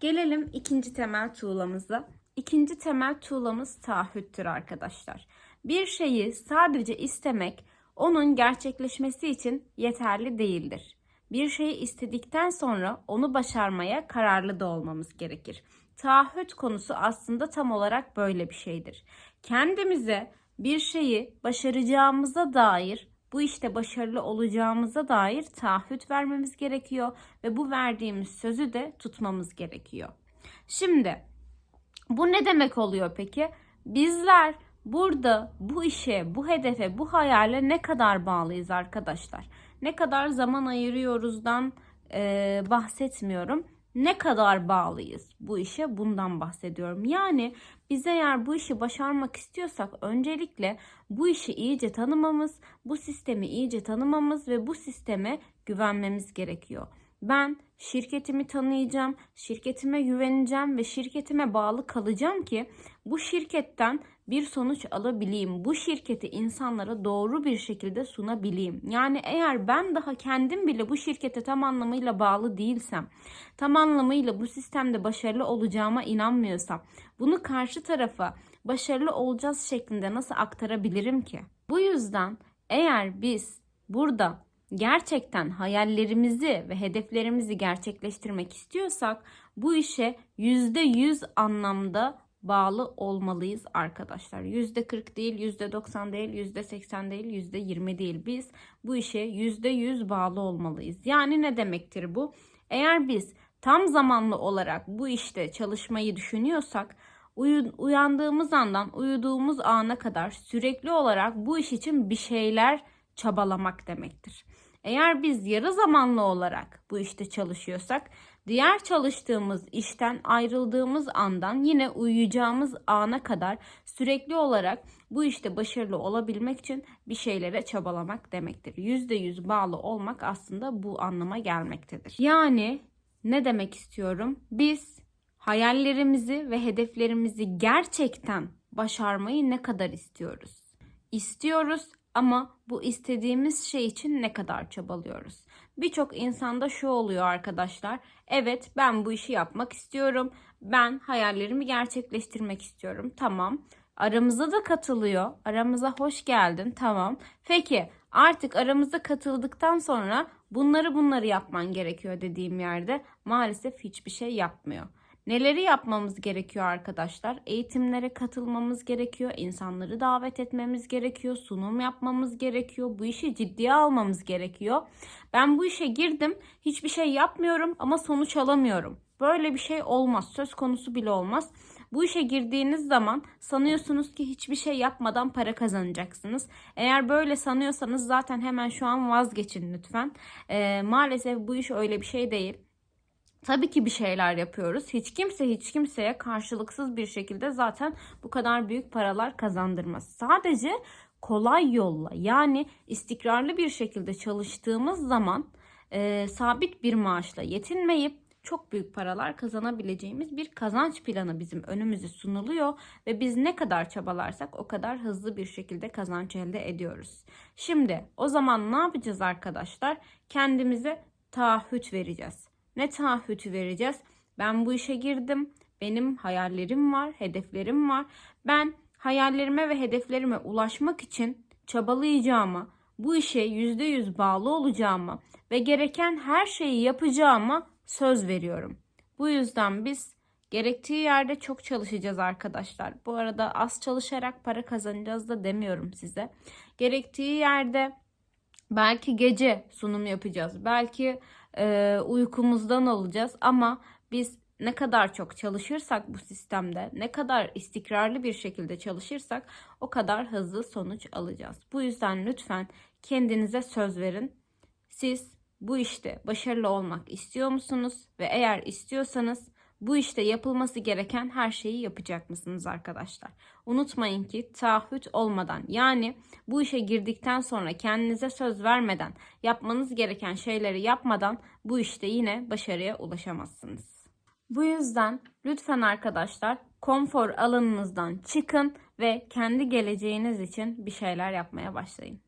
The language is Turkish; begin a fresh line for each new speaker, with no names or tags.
Gelelim ikinci temel tuğlamıza. İkinci temel tuğlamız taahhüttür arkadaşlar. Bir şeyi sadece istemek onun gerçekleşmesi için yeterli değildir. Bir şeyi istedikten sonra onu başarmaya kararlı da olmamız gerekir. Taahhüt konusu aslında tam olarak böyle bir şeydir. Kendimize bir şeyi başaracağımıza dair, bu işte başarılı olacağımıza dair taahhüt vermemiz gerekiyor ve bu verdiğimiz sözü de tutmamız gerekiyor. Şimdi bu ne demek oluyor peki? Bizler burada bu işe, bu hedefe, bu hayale ne kadar bağlıyız arkadaşlar? Ne kadar zaman ayırıyoruzdan e, bahsetmiyorum. Ne kadar bağlıyız bu işe bundan bahsediyorum. Yani biz eğer bu işi başarmak istiyorsak öncelikle bu işi iyice tanımamız, bu sistemi iyice tanımamız ve bu sisteme güvenmemiz gerekiyor. Ben şirketimi tanıyacağım, şirketime güveneceğim ve şirketime bağlı kalacağım ki bu şirketten bir sonuç alabileyim. Bu şirketi insanlara doğru bir şekilde sunabileyim. Yani eğer ben daha kendim bile bu şirkete tam anlamıyla bağlı değilsem, tam anlamıyla bu sistemde başarılı olacağıma inanmıyorsam, bunu karşı tarafa başarılı olacağız şeklinde nasıl aktarabilirim ki? Bu yüzden eğer biz burada gerçekten hayallerimizi ve hedeflerimizi gerçekleştirmek istiyorsak bu işe %100 anlamda bağlı olmalıyız arkadaşlar. %40 değil, %90 değil, %80 değil, %20 değil. Biz bu işe %100 bağlı olmalıyız. Yani ne demektir bu? Eğer biz tam zamanlı olarak bu işte çalışmayı düşünüyorsak uyandığımız andan uyuduğumuz ana kadar sürekli olarak bu iş için bir şeyler çabalamak demektir. Eğer biz yarı zamanlı olarak bu işte çalışıyorsak diğer çalıştığımız işten ayrıldığımız andan yine uyuyacağımız ana kadar sürekli olarak bu işte başarılı olabilmek için bir şeylere çabalamak demektir. %100 bağlı olmak aslında bu anlama gelmektedir. Yani ne demek istiyorum? Biz hayallerimizi ve hedeflerimizi gerçekten başarmayı ne kadar istiyoruz? İstiyoruz ama bu istediğimiz şey için ne kadar çabalıyoruz? Birçok insanda şu oluyor arkadaşlar. Evet ben bu işi yapmak istiyorum. Ben hayallerimi gerçekleştirmek istiyorum. Tamam. Aramıza da katılıyor. Aramıza hoş geldin. Tamam. Peki artık aramıza katıldıktan sonra bunları bunları yapman gerekiyor dediğim yerde maalesef hiçbir şey yapmıyor. Neleri yapmamız gerekiyor arkadaşlar? Eğitimlere katılmamız gerekiyor, insanları davet etmemiz gerekiyor, sunum yapmamız gerekiyor, bu işi ciddiye almamız gerekiyor. Ben bu işe girdim, hiçbir şey yapmıyorum ama sonuç alamıyorum. Böyle bir şey olmaz, söz konusu bile olmaz. Bu işe girdiğiniz zaman sanıyorsunuz ki hiçbir şey yapmadan para kazanacaksınız. Eğer böyle sanıyorsanız zaten hemen şu an vazgeçin lütfen. Ee, maalesef bu iş öyle bir şey değil. Tabii ki bir şeyler yapıyoruz. Hiç kimse hiç kimseye karşılıksız bir şekilde zaten bu kadar büyük paralar kazandırmaz. Sadece kolay yolla yani istikrarlı bir şekilde çalıştığımız zaman e, sabit bir maaşla yetinmeyip çok büyük paralar kazanabileceğimiz bir kazanç planı bizim önümüze sunuluyor ve biz ne kadar çabalarsak o kadar hızlı bir şekilde kazanç elde ediyoruz. Şimdi o zaman ne yapacağız arkadaşlar? Kendimize taahhüt vereceğiz. Ne taahhütü vereceğiz? Ben bu işe girdim. Benim hayallerim var, hedeflerim var. Ben hayallerime ve hedeflerime ulaşmak için çabalayacağıma, bu işe %100 bağlı olacağıma ve gereken her şeyi yapacağıma söz veriyorum. Bu yüzden biz gerektiği yerde çok çalışacağız arkadaşlar. Bu arada az çalışarak para kazanacağız da demiyorum size. Gerektiği yerde belki gece sunum yapacağız. Belki e, uykumuzdan olacağız ama biz ne kadar çok çalışırsak bu sistemde, ne kadar istikrarlı bir şekilde çalışırsak o kadar hızlı sonuç alacağız. Bu yüzden lütfen kendinize söz verin. Siz bu işte başarılı olmak istiyor musunuz? Ve eğer istiyorsanız bu işte yapılması gereken her şeyi yapacak mısınız arkadaşlar? Unutmayın ki taahhüt olmadan yani bu işe girdikten sonra kendinize söz vermeden yapmanız gereken şeyleri yapmadan bu işte yine başarıya ulaşamazsınız. Bu yüzden lütfen arkadaşlar konfor alanınızdan çıkın ve kendi geleceğiniz için bir şeyler yapmaya başlayın.